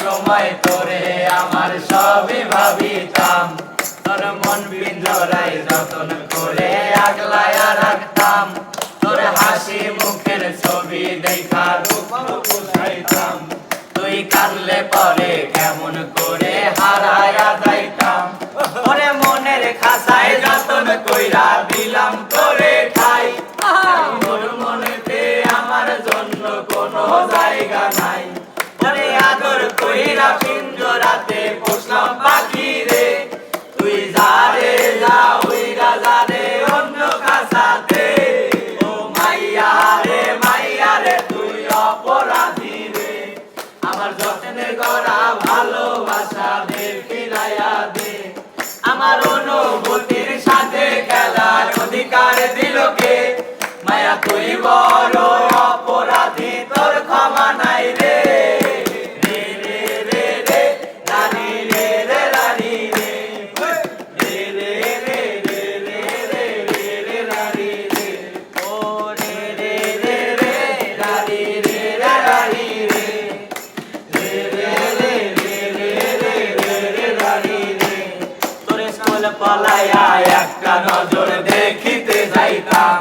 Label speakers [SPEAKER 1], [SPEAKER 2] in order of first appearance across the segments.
[SPEAKER 1] সময় তোরে আমার সবই ভাবিতাম। তোর মন বিন্দরাই যতন করে আগলায়া রাখতাম। তোর হাসি মুখের ছবি দেখা রূপ পুষাইতাম তুই কাঁদলে পরে কেমন করে পলায়া একটা নজর দেখিতে যাইতাম।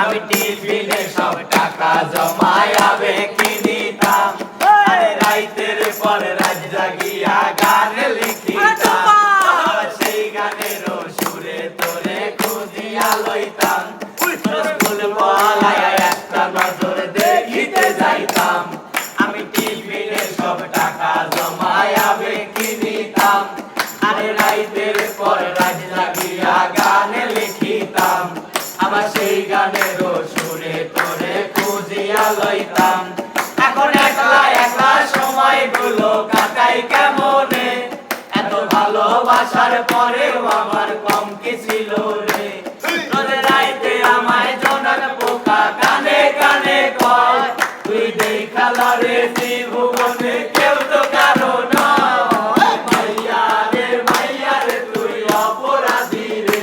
[SPEAKER 1] আমি টিফিনে সব টাকা জমায়াবে কিনিতাম আরে রাইতের পর রাত জাগিয়া গান লিখিতাম। ভালোবাসার পরেও আমার কম কি ছিল রে? তোরে রাইতে আমায় জোনাক পোকা কানে কানে কয় তুই দেখালা রে ত্রিভুবনে কেউ তো কারও নয়। মাইয়া রে মাইয়া রে তুই অপরাধী রে।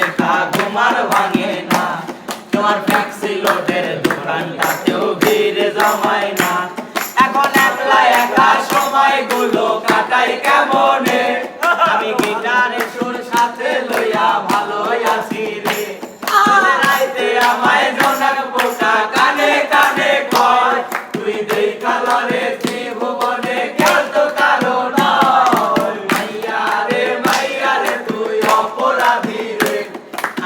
[SPEAKER 1] lot of power.